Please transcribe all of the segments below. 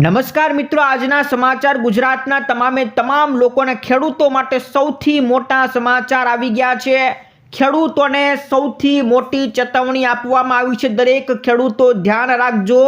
નમસ્કાર મિત્રો, આજના સમાચાર ગુજરાતના તમામે તમામ લોકોને ખેડૂતો માટે સૌથી મોટા સમાચાર આવી ગયા છે. ખેડૂતોને સૌથી મોટી ચેતવણી આપવામાં આવી છે દરેક ખેડૂતો, ધ્યાન રાખજો.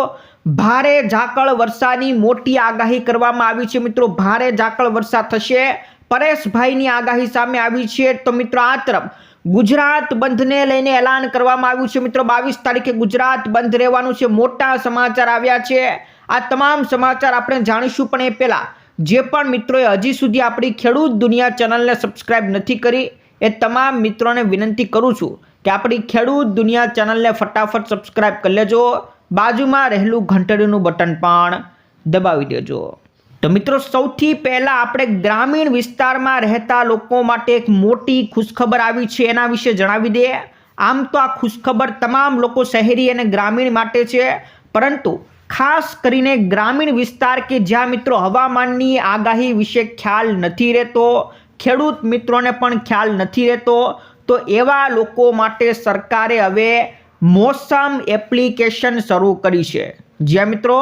ભારે ઝાકળ વરસાની મોટી આગાહી કરવામાં આવી છે મિત્રો, ભારે ઝાકળ વરસાદ થશે. પરેશભાઈની આગાહી સામે આવી છે. તો મિત્રો, આ તરફ ગુજરાત બંધને લઈને એલાન કરવામાં આવ્યું છે મિત્રો, બાવીસ તારીખે ગુજરાત બંધ રહેવાનું છે. મોટા સમાચાર આવ્યા છે. આ તમામ સમાચાર આપણે જાણીશું પણ એ પહેલાં. જે પણ મિત્રોએ હજી સુધી આપણી ખેડૂત દુનિયા ચેનલને સબસ્ક્રાઇબ નથી કરી, એ તમામ મિત્રોને વિનંતી કરું છું કે આપણી ખેડૂત દુનિયા ચેનલને ફટાફટ સબસ્ક્રાઇબ કરી લેજો. બાજુમાં રહેલું ઘંટડીનું બટન પણ દબાવી દેજો. તો મિત્રો, સૌથી પહેલાં આપણે ગ્રામીણ વિસ્તારમાં રહેતા લોકો માટે એક મોટી ખુશખબર આવી છે એના વિશે જણાવી દઈએ. આમ તો આ ખુશખબર તમામ લોકો શહેરી અને ગ્રામીણ માટે છે, પરંતુ ખાસ કરીને ગ્રામીણ વિસ્તાર કે જ્યાં મિત્રો હવામાનની આગાહી વિશે ખ્યાલ નથી રહેતો, ખેડૂત મિત્રોને પણ ખ્યાલ નથી રહેતો, તો એવા લોકો માટે સરકારે હવે મોસમ એપ્લિકેશન શરૂ કરી છે. જ્યાં મિત્રો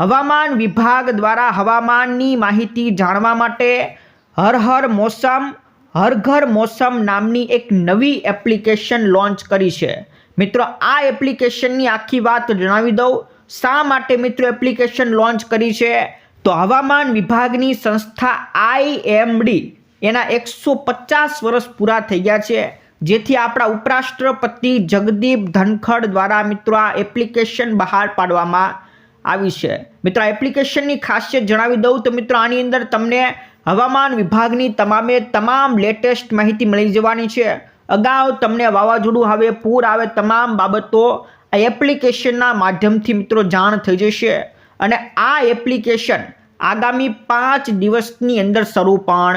હવામાન વિભાગ દ્વારા હવામાનની માહિતી જાણવા માટે હર હર મોસમ, હર ઘર મોસમ નામની એક નવી એપ્લિકેશન લોન્ચ કરી છે. મિત્રો, આ એપ્લિકેશનની આખી વાત જણાવી દઉં. શા માટે મિત્રો એપ્લિકેશન લોન્ચ કરી છે? તો હવામાન વિભાગની સંસ્થા આઈએમડી એના એકસો પચાસ વર્ષ પૂરા થઈ ગયા છે. જેથી આપણા ઉપરાષ્ટ્રપતિ જગદીપ ધનખડ દ્વારા મિત્રો આ એપ્લિકેશન બહાર પાડવામાં આવી છે. મિત્રો, આ એપ્લિકેશનની ખાસિયત જણાવી દઉં તો મિત્રો, આની અંદર તમને હવામાન વિભાગની તમામે તમામ લેટેસ્ટ માહિતી મળી જવાની છે. અગાઉ તમને વાવાઝોડું આવે પૂર આવે તમામ બાબતો આ એપ્લિકેશનના માધ્યમથી મિત્રો જાણ થઈ જશે અને આ એપ્લિકેશન આગામી પાંચ દિવસની અંદર શરૂ પણ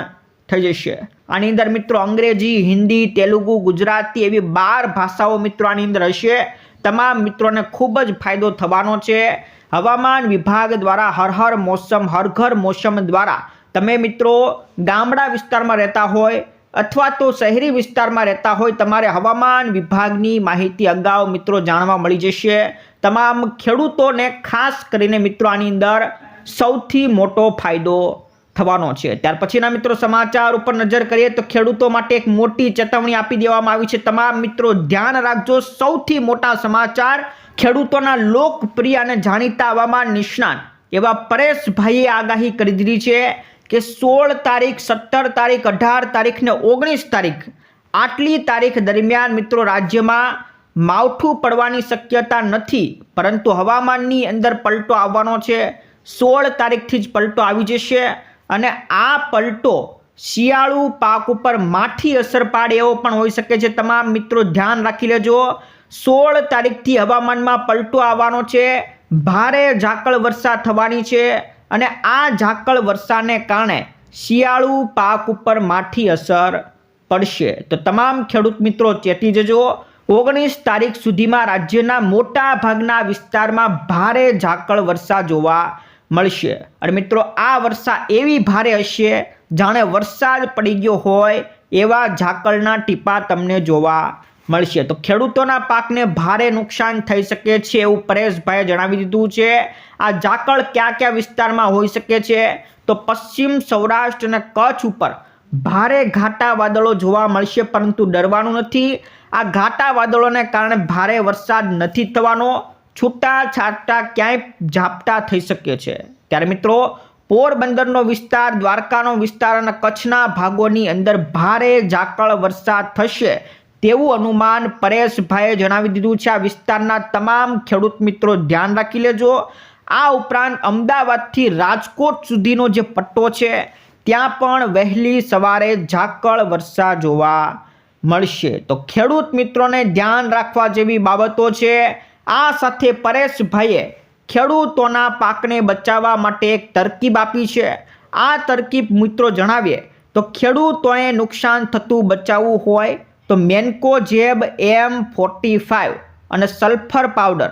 થઈ જશે. આની અંદર મિત્રો અંગ્રેજી, હિન્દી, તેલુગુ, ગુજરાતી એવી બાર ભાષાઓ મિત્રો આની અંદર હશે. તમામ મિત્રોને ખૂબ જ ફાયદો થવાનો છે. હવામાન વિભાગ દ્વારા હર હર મોસમ, હર ઘર મોસમ દ્વારા તમે મિત્રો ગામડા વિસ્તારમાં રહેતા હોય અથવા તો શહેરી વિસ્તારમાં રહેતા હોય, તમારે હવામાન વિભાગની માહિતી અગાઉ મિત્રો જાણવા મળી જશે. તમામ ખેડૂતોને ખાસ કરીને મિત્રો આની અંદર સૌથી મોટો ફાયદો થવાનો છે. ત્યાર પછીના મિત્રો સમાચાર ઉપર નજર કરીએ તો ખેડૂતો માટે એક મોટી ચેતવણી આપી દેવામાં આવી છે. તમામ મિત્રો ધ્યાન રાખજો, સૌથી મોટા સમાચાર ખેડૂતોના લોકપ્રિય અને જાણીતા હવામાન નિષ્ણાત એવા પરેશભાઈએ આગાહી કરી દીધી છે. કે સોળ તારીખ, સત્તર તારીખ, અઢાર તારીખ ને ઓગણીસ તારીખ આટલી તારીખ દરમિયાન મિત્રો રાજ્યમાં માવઠું પડવાની શક્યતા નથી, પરંતુ હવામાનની અંદર પલટો આવવાનો છે. સોળ તારીખથી જ પલટો આવી જશે અને આ પલટો શિયાળુ પાક ઉપર માઠી અસર પાડે એવો પણ હોઈ શકે છે. તમામ મિત્રો ધ્યાન રાખી લેજો. સોળ તારીખથી હવામાનમાં પલટો આવવાનો છે. ભારે ઝાકળ વર્ષા થવાની છે. અને આ ઝાકળ વર્ષાને કારણે શિયાળુ પાક ઉપર માઠી અસર પડશે. તો તમામ ખેડૂત મિત્રો ચેતી જજો. ઓગણીસ તારીખ સુધીમાં રાજ્યના મોટા ભાગના વિસ્તારમાં ભારે ઝાકળ વર્ષા જોવા મળશે. અને મિત્રો, આ વર્ષા એવી ભારે હશે, જાણે વરસાદ પડી ગયો હોય એવા ઝાકળના ટીપા તમને જોવા મળશે. તો ખેડૂતોના પાકને ભારે નુકસાન થઈ શકે છે એવું પરેશભાઈએ જણાવી દીધું છે. આ ઝાકળ કયા કયા વિસ્તારમાં હોઈ શકે છે? તો પશ્ચિમ સૌરાષ્ટ્ર અને કચ્છ ઉપર ભારે ઘાટા વાદળો જોવા મળશે, પરંતુ ડરવાનું નથી. આ ઘાટા વાદળોને કારણે ભારે વરસાદ નથી થવાનો. છૂટા છાટા ક્યાંય ઝાપટા થઈ શકે છે. ત્યારે મિત્રો, પોરબંદરનો વિસ્તાર, દ્વારકાનો વિસ્તાર અને કચ્છના ભાગોની અંદર ભારે ઝાકળ વરસાદ થશે. તેવું અનુમાન પરેશભાઈએ જણાવી દીધું છે. આ વિસ્તારના તમામ ખેડૂત મિત્રો ધ્યાન રાખી લેજો. આ ઉપરાંત અમદાવાદથી રાજકોટ સુધીનો જે પટ્ટો છે, ત્યાં પણ વહેલી સવારે ઝાકળ વર્ષા જોવા મળશે. તો ખેડૂત મિત્રોને ધ્યાન રાખવા જેવી બાબતો છે. આ સાથે પરેશભાઈએ ખેડૂતોના પાકને બચાવવા માટે એક તરકીબ આપી છે. આ તરકીબ મિત્રો જણાવીએ, તો ખેડૂતોએ નુકસાન થતું બચાવવું હોય તો mancozeb M forty five અને સલ્ફર પાવડર.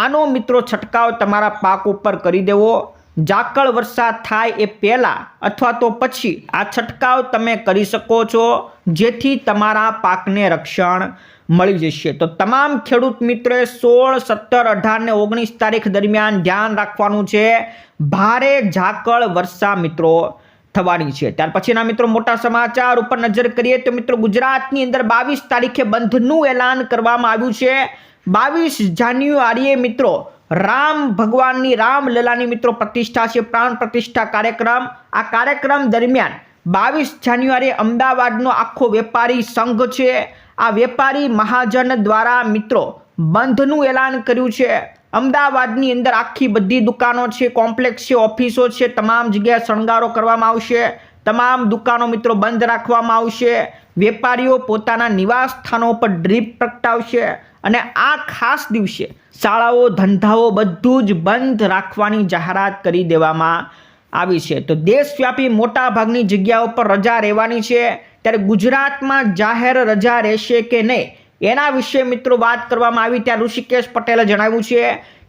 આનો મિત્રો છંટકાવ તમારા પાક ઉપર કરી દેવો. ઝાકળ વરસાદ થાય એ પહેલાં અથવા તો પછી આ છંટકાવ તમે કરી શકો છો. જેથી તમારા પાકને રક્ષણ મળી જશે. તો તમામ ખેડૂત મિત્રોએ સોળ, સત્તર, અઢાર ને ઓગણીસ તારીખ દરમિયાન ધ્યાન રાખવાનું છે. ભારે ઝાકળ વર્ષા મિત્રો થવાની છે. ત્યાર પછીના મિત્રો મોટા સમાચાર ઉપર નજર કરીએ તો મિત્રો ગુજરાતની અંદર બાવીસ તારીખે બંધનું એલાન કરવામાં આવ્યું છે. બાવીસ જાન્યુઆરીએ મિત્રો રામ ભગવાનની રામલલાની મિત્રો પ્રતિષ્ઠા છે. પ્રાણ પ્રતિષ્ઠા કાર્યક્રમ. આ કાર્યક્રમ દરમિયાન બાવીસ જાન્યુઆરીએ અમદાવાદનો આખો વેપારી સંઘ છે. આ વેપારી મહાજન દ્વારા મિત્રો બંધનું એલાન કર્યું છે. અમદાવાદની અંદર આખી બધી દુકાનો છે, કોમ્પ્લેક્સ છે, ઓફિસો છે, તમામ જગ્યાએ શણગારો કરવામાં આવશે. તમામ દુકાનો મિત્રો બંધ રાખવામાં આવશે. વેપારીઓ પોતાના નિવાસ સ્થાનો પર ડ્રીપ પ્રગટાવશે અને આ ખાસ દિવસે શાળાઓ, ધંધાઓ બધું જ બંધ રાખવાની જાહેરાત કરી દેવામાં આવી છે. તો દેશવ્યાપી મોટાભાગની જગ્યાઓ પર રજા રહેવાની છે. ત્યારે ગુજરાતમાં જાહેર રજા રહેશે કે નહીં? એના વિશે મિત્રો વાત કરવામાં આવી ત્યાં ઋષિકેશ પટેલે જણાવ્યું છે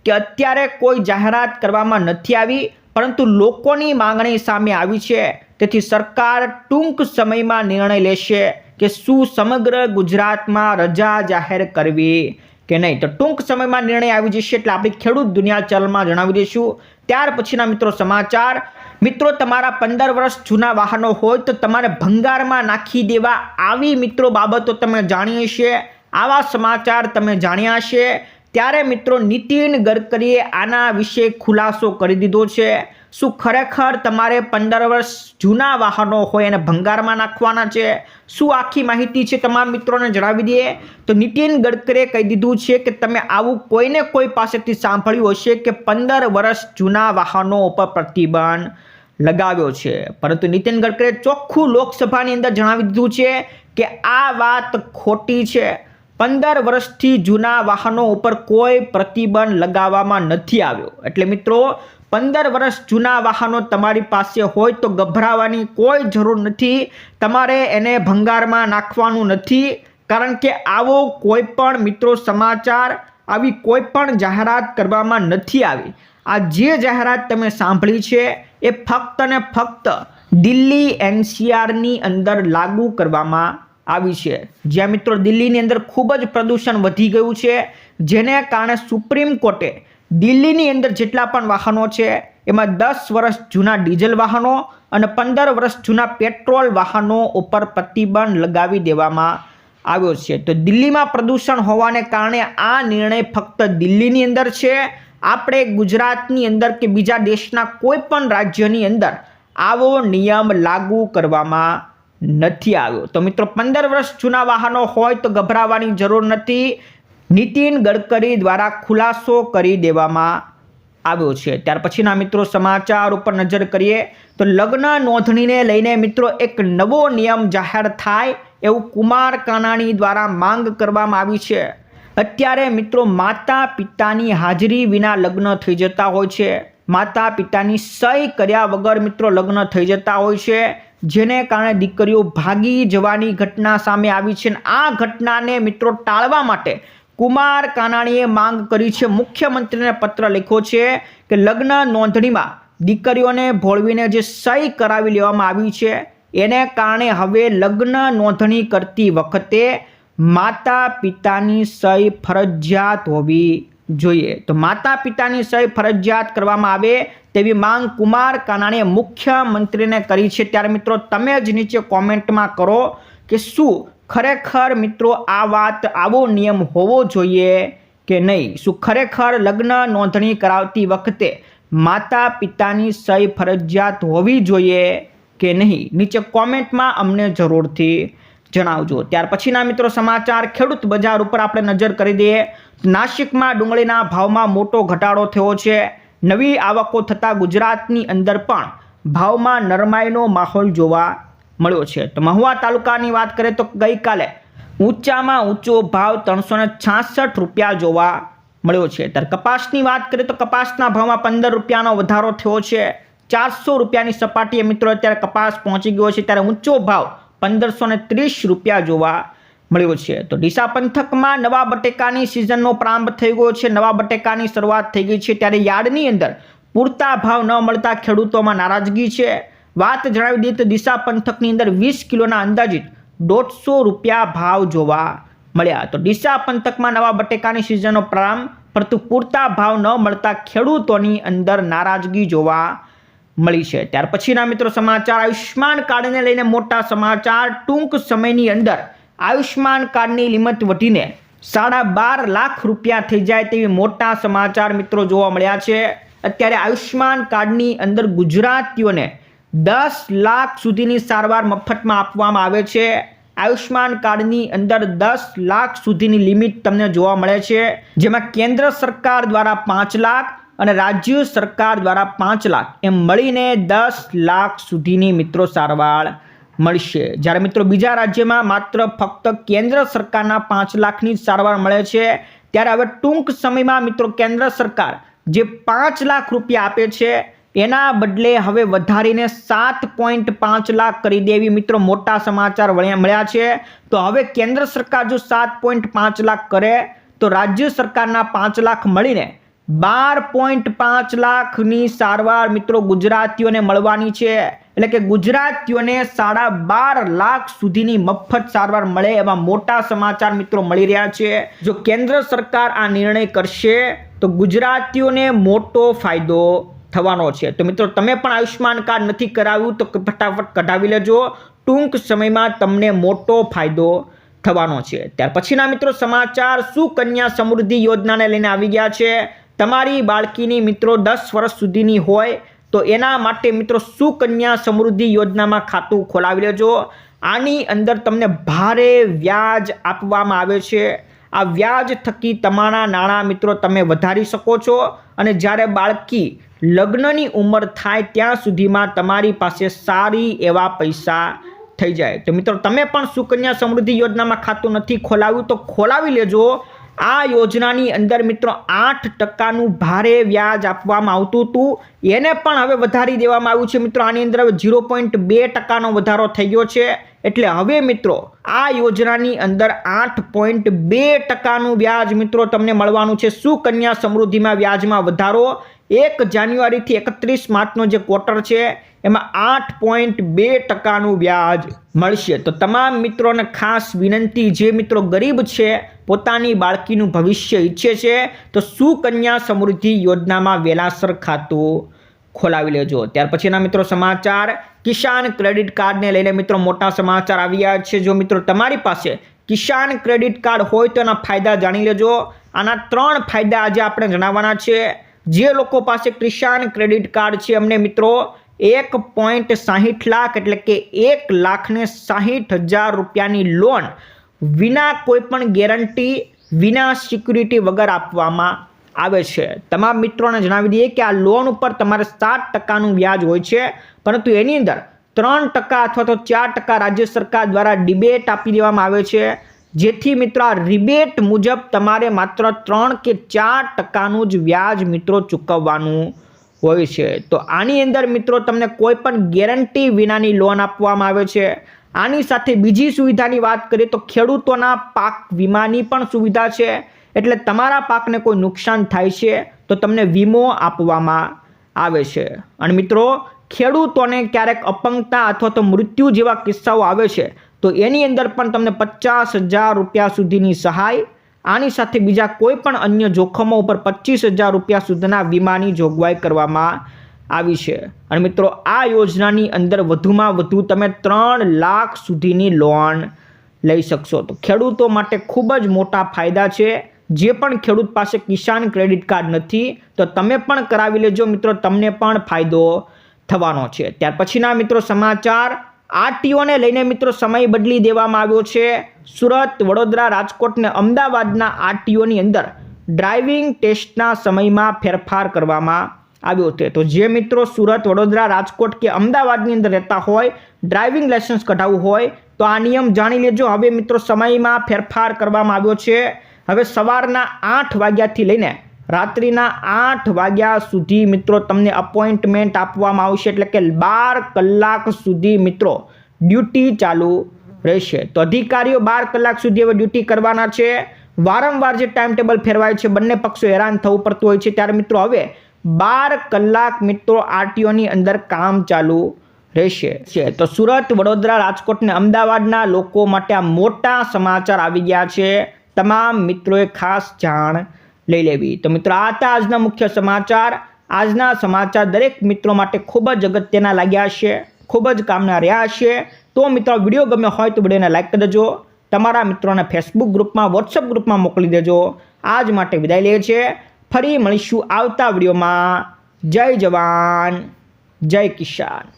કે અત્યારે કોઈ જાહેરાત કરવામાં નથી આવી, પરંતુ લોકોની માંગણી સામે આવી છે. તેથી સરકાર ટૂંક સમયમાં નિર્ણય લેશે કે શું સમગ્ર ગુજરાતમાં રજા જાહેર કરવી કે નહીં. તો ટૂંક સમયમાં નિર્ણય આવી જશે એટલે આપણે ખેડૂત દુનિયા ચલમાં જણાવી દઈશું. ત્યાર પછીના મિત્રો સમાચાર. મિત્રો, તમારા પંદર વર્ષ જૂના વાહનો હોય તો તમારે ભંગારમાં નાખી દેવા આવી મિત્રો બાબતો તમે જાણીએ હશે આવા સમાચાર તમે જાણ્યા હશે. ત્યારે મિત્રો નીતિન ગડકરીએ આના વિશે ખુલાસો કરી દીધો છે. શું ખરેખર તમારે પંદર વર્ષ જૂના વાહનો હોય એને ભંગારમાં નાખવાના છે? શું આખી માહિતી છે તમામ મિત્રોને જણાવી દઈએ? તો નીતિન ગડકરીએ કહી દીધું છે કે તમે આવું કોઈને કોઈ પાસેથી સાંભળ્યું હશે કે પંદર વર્ષ જૂના વાહનો ઉપર પ્રતિબંધ લગાવ્યો છે. પરંતુ નીતિન ગડકરીએ ચોખ્ખું લોકસભાની અંદર જણાવી દીધું છે કે આ વાત ખોટી છે. પંદર વર્ષથી જૂના વાહનો ઉપર કોઈ પ્રતિબંધ લગાવવામાં નથી આવ્યો. એટલે મિત્રો, પંદર વર્ષ જૂના વાહનો તમારી પાસે હોય તો ગભરાવાની કોઈ જરૂર નથી. તમારે એને ભંગારમાં નાખવાનું નથી. કારણ કે આવો કોઈ પણ મિત્રો સમાચાર, આવી કોઈ પણ જાહેરાત કરવામાં નથી આવી. આ જે જાહેરાત તમે સાંભળી છે, એ ફક્ત ને ફક્ત દિલ્હી એનસીઆરની અંદર લાગુ કરવામાં આવી છે. જ્યાં મિત્રો દિલ્હીની અંદર ખૂબ જ પ્રદૂષણ વધી ગયું છે, જેને કારણે સુપ્રીમ કોર્ટે દિલ્હીની અંદર જેટલા પણ વાહનો છે, એમાં દસ વર્ષ જૂના ડીઝલ વાહનો અને પંદર વર્ષ જૂના પેટ્રોલ વાહનો ઉપર પ્રતિબંધ લગાવી દેવામાં આવ્યો છે. તો દિલ્હીમાં પ્રદૂષણ હોવાને કારણે આ નિર્ણય ફક્ત દિલ્હીની અંદર છે. આપણે ગુજરાતની અંદર કે બીજા દેશના કોઈ પણ રાજ્યની અંદર આવો નિયમ લાગુ કરવામાં નથી આવ્યો. તો મિત્રો, પંદર વર્ષ જૂના વાહનો હોય તો ગભરાવાની જરૂર નથી. નીતિન ગડકરી દ્વારા ખુલાસો કરી દેવામાં આવ્યો છે. ત્યાર પછીના મિત્રો, સમાચાર ઉપર નજર કરીએ તો લગ્ન નોંધણીને લઈને મિત્રો, એક નવો નિયમ જાહેર થાય એવું કુમાર કાનાણી દ્વારા માંગ કરવામાં આવી છે. અત્યારે મિત્રો માતા પિતાની હાજરી વિના લગ્ન થઈ જતા હોય છે. માતા પિતાની સહી કર્યા વગર મિત્રો, લગ્ન થઈ જતા હોય છે. જેને કારણે દીકરીઓ ભાગી જવાની ઘટના સામે આવી છે આ ઘટનાને મિત્રો ટાળવા માટે કુમાર કાનાણીએ માંગ કરી છે. મુખ્યમંત્રીને પત્ર લખ્યો છે કે લગ્ન નોંધણીમાં દીકરીઓને ભોળવીને જે સહી કરાવી લેવામાં આવી છે, એને કારણે હવે લગ્ન નોંધણી કરતી વખતે માતા પિતાની સહી ફરજિયાત હોવી જોઈએ. તો માતા પિતાની સહી ફરજિયાત કરવામાં આવે તેવી માંગ કુમાર કાનાણીએ મુખ્યમંત્રીને કરી છે. ત્યારે મિત્રો, તમે જ નીચે કોમેન્ટમાં કરો કે શું ખરેખર મિત્રો આ વાત, આવો નિયમ હોવો જોઈએ કે નહીં? શું ખરેખર લગ્ન નોંધણી કરાવતી વખતે માતા પિતાની સહી ફરજિયાત હોવી જોઈએ કે નહીં? નીચે કોમેન્ટમાં અમને જરૂરથી જણાવજો. ત્યાર પછીના મિત્રો, સમાચાર. ખેડૂત બજાર ઉપર આપણે નજર કરી દઈએ. નાસિકમાં ડુંગળીના ભાવમાં મોટો ઘટાડો થયો છે. નવી આવકો થતાં ગુજરાતની અંદર પણ ભાવમાં નરમાઈનો માહોલ જોવા મળ્યો છે. તો મહુવા તાલુકાની વાત કરીએ તો ગઈકાલે ઊંચામાં ઊંચો ભાવ ત્રણસો છાસઠ રૂપિયા જોવા મળ્યો છે. ત્યારે કપાસની વાત કરીએ તો કપાસના ભાવમાં પંદર રૂપિયાનો વધારો થયો છે. ચારસો રૂપિયાની સપાટીએ મિત્રો અત્યારે કપાસ પહોંચી ગયો છે. ત્યારે ઊંચો ભાવ પંદરસો ત્રીસ રૂપિયા જોવા મળ્યો છે. તો ડીસા પંથકમાં નવા બટેકાની સિઝનનો પ્રારંભ થઈ ગયો છે. નવા બટેકાની શરૂઆત થઈ ગઈ છે ત્યારે યાર્ડની અંદર પૂરતા ભાવ ન મળતા ખેડૂતોમાં નારાજગી છે. વાત જણાવી દઈએ તો ડીસા પંથકની અંદર વીસ કિલોના અંદાજિત દોઢસો રૂપિયા ભાવ જોવા મળ્યા. તો ડીસા પંથકમાં નવા બટેકાની સિઝનનો પ્રારંભ પરંતુ પૂરતા ભાવ ન મળતા ખેડૂતોની અંદર નારાજગી જોવા મળી છે. ત્યાર પછીના મિત્રો સમાચાર આયુષ્માન કાર્ડને લઈને મોટા સમાચાર. ટૂંક સમયની અંદર આયુષ્માન કાર્ડની લિમિટ વધીને સાડા બાર લાખ રૂપિયા થઈ જાય તેવી મોટા સમાચાર મિત્રો જોવા મળ્યા છે. અત્યારે આયુષ્માન કાર્ડની અંદર ગુજરાતીઓને દસ લાખ સુધીની સારવાર મફતમાં આપવામાં આવે છે. આયુષ્માન કાર્ડની અંદર દસ લાખ સુધીની લિમિટ તમને જોવા મળે છે. જેમાં કેન્દ્ર સરકાર દ્વારા પાંચ લાખ અને રાજ્ય સરકાર દ્વારા પાંચ લાખ એમ મળીને દસ લાખ સુધીની મિત્રો સારવાર મળશે. જ્યારે મિત્રો બીજા રાજ્યમાં માત્ર ફક્ત કેન્દ્ર સરકારના પાંચ લાખની સારવાર મળે છે, ત્યારે હવે ટૂંક સમયમાં મિત્રો કેન્દ્ર સરકાર જે પાંચ લાખ રૂપિયા આપે છે, એના બદલે હવે વધારીને સાત પોઈન્ટ પાંચ લાખ કરી દેવી મિત્રો મોટા સમાચાર મળ્યા છે. તો હવે કેન્દ્ર સરકાર જો સાત પોઈન્ટ પાંચ લાખ કરે, તો રાજ્ય સરકારના પાંચ લાખ મળીને બાર પોઈન્ટ પાંચ લાખની સારવાર મિત્રો ગુજરાતીઓને મળવાની છે. એટલે કે ગુજરાતીઓને સાડા બાર લાખ સુધીની મફત સારવાર મળે એવા મોટા સમાચાર મિત્રો મળી રહ્યા છે. જો કેન્દ્ર સરકાર આ નિર્ણય કરશે, તો ગુજરાતીઓને મોટો ફાયદો થવાનો છે. તો મિત્રો, તમે પણ આયુષ્યમાન કાર્ડ નથી કરાવ્યું, તો ફટાફટ કઢાવી લેજો. ટૂંક સમયમાં તમને મોટો ફાયદો થવાનો છે. ત્યાર પછીના મિત્રો સમાચાર, સુકન્યા સમૃદ્ધિ યોજનાને લઈને આવી ગયા છે. તમારી બાળકીની મિત્રો દસ વર્ષ સુધીની હોય તો એના માટે મિત્રો સુકન્યા સમૃદ્ધિ યોજનામાં ખાતું ખોલાવી લેજો. આની અંદર તમને ભારે વ્યાજ આપવામાં આવે છે. આ વ્યાજ થકી તમારા નાણાં મિત્રો તમે વધારી શકો છો અને જ્યારે બાળકી લગ્નની ઉંમર થાય ત્યાં સુધીમાં તમારી પાસે સારી એવા પૈસા થઈ જાય. તો મિત્રો તમે પણ સુકન્યા સમૃદ્ધિ યોજનામાં ખાતું નથી ખોલાવ્યું તો ખોલાવી લેજો. આ યોજનાની અંદર મિત્રો આઠ ટકાનું ભારે વ્યાજ આપવામાં આવતું હતું. એને પણ હવે વધારી દેવામાં આવ્યું છે મિત્રો. આની અંદર ઝીરો પોઈન્ટ બે ટકાનો વધારો થઈ ગયો છે. એટલે હવે મિત્રો આ યોજનાની અંદર આઠ પોઈન્ટ બે ટકાનું વ્યાજ મિત્રો તમને મળવાનું છે. સુકન્યા સમૃદ્ધિમાં વ્યાજમાં વધારો. એક જાન્યુઆરીથી એકત્રીસ માર્ચનો જે ક્વાર્ટર છે, એમાં આઠ પોઈન્ટ બે ટકાનું વ્યાજ મળશે. તો તમામ મિત્રોને ખાસ વિનંતી, જે મિત્રો ગરીબ છે, પોતાની બાળકીનું ભવિષ્ય ઈચ્છે છે, તો સુકન્યા સમૃદ્ધિ યોજનામાં વેલાસર ખાતું ખોલાવી લેજો. ત્યાર પછીના મિત્રો સમાચાર, કિસાન ક્રેડિટ કાર્ડને લઈને મિત્રો મોટા સમાચાર આવ્યા છે. જો મિત્રો તમારી પાસે કિસાન ક્રેડિટ કાર્ડ હોય તો એના ફાયદા જાણી લેજો. આના ત્રણ ફાયદા આજે આપણે જણાવવાના છે. જે લોકો પાસે કિસાન ક્રેડિટ કાર્ડ છે, અમને મિત્રો, એક પોઈન્ટ સાહીઠ લાખ એટલે કે એક લાખને સાહીઠ હજાર રૂપિયાની લોન વિના કોઈપણ ગેરંટી, વિના સિક્યુરિટી વગર આપવામાં આવે છે. તમામ મિત્રોને જણાવી દઈએ કે આ લોન ઉપર તમારે સાત ટકાનું વ્યાજ હોય છે, પરંતુ એની અંદર ત્રણ ટકા અથવા તો ચાર ટકા રાજ્ય સરકાર દ્વારા ડિબેટ આપી દેવામાં આવે છે. જેથી મિત્રો, આ રિબેટ મુજબ તમારે માત્ર ત્રણ કે ચાર ટકાનું જ વ્યાજ મિત્રો ચૂકવવાનું હોય છે. તો આની અંદર મિત્રો તમને કોઈ પણ ગેરંટી વિનાની લોન આપવામાં આવે છે. આની સાથે બીજી સુવિધાની વાત કરીએ તો ખેડૂતોના પાક વીમાની પણ સુવિધા છે. એટલે તમારા પાકને કોઈ નુકસાન થાય છે તો તમને વીમો આપવામાં આવે છે. અને મિત્રો, ખેડૂતોને ક્યારેક અપંગતા અથવા તો મૃત્યુ જેવા કિસ્સાઓ આવે છે. તો એની અંદર પણ તમને પચાસ હજાર રૂપિયા સુધીની સહાય, આની સાથે બીજા કોઈ પણ અન્ય જોખમો ઉપર પચીસ હજાર રૂપિયા સુધીના વીમાની જોગવાઈ કરવામાં આવી છે. અને મિત્રો, આ યોજનાની અંદર વધુમાં વધુ તમે ત્રણ લાખ સુધીની લોન લઈ શકશો. તો ખેડૂતો માટે ખૂબ જ મોટા ફાયદા છે. જે પણ ખેડૂત પાસે કિસાન ક્રેડિટ કાર્ડ નથી, તો તમે પણ કરાવી લેજો. મિત્રો, તમને પણ ફાયદો થવાનો છે. ત્યાર પછીના મિત્રો સમાચાર. આરટીઓને લઈને મિત્રો સમય બદલી દેવામાં આવ્યો છે. સુરત, વડોદરા, રાજકોટ ને અમદાવાદના આરટીઓની અંદર ડ્રાઇવિંગ ટેસ્ટના સમયમાં ફેરફાર કરવામાં આવ્યો છે. તો જે મિત્રો સુરત, વડોદરા, રાજકોટ કે અમદાવાદની અંદર રહેતા હોય, ડ્રાઇવિંગ લાયસન્સ કઢાવવું હોય, તો આ નિયમ જાણી લેજો. હવે મિત્રો સમયમાં ફેરફાર કરવામાં આવ્યો છે. હવે સવારના આઠ વાગ્યાથી લઈને રાત્રિના આઠ વાગ્યા સુધી મિત્રો તમને અપોઇન્ટમેન્ટ આપવામાં આવશે એટલે કે બાર કલાક સુધી મિત્રો ડ્યુટી ચાલુ રહેશે. તો અધિકારીઓ બાર કલાક સુધી હવે ડ્યુટી કરવાના છે. વારંવાર જે ટાઈમ ટેબલ ફેરવાય છે, બંને પક્ષો હેરાન થવું પડતું હોય છે. ત્યારે મિત્રો હવે બાર કલાક મિત્રો આરટીઓની અંદર કામ ચાલુ રહેશે. છે. તો સુરત, વડોદરા, રાજકોટ ને અમદાવાદના લોકો માટે આ મોટા સમાચાર આવી ગયા છે. તમામ મિત્રોએ ખાસ જાણ લઈ લેવી. તો મિત્રો, આ હતા આજના મુખ્ય સમાચાર. આજના સમાચાર દરેક મિત્રો માટે ખૂબ જ અગત્યના લાગ્યા હશે, ખૂબ જ કામના રહ્યા હશે. તો મિત્રો વીડિયો ગમ્યો હોય તો વિડીયોને લાઇક કરી દેજો. તમારા મિત્રોને ફેસબુક ગ્રુપમાં વોટ્સઅપ ગ્રુપમાં મોકલી દેજો. આજ માટે વિદાય લે છે ફરી મળીશું આવતા વિડીયોમાં. જય જવાન, જય કિસાન.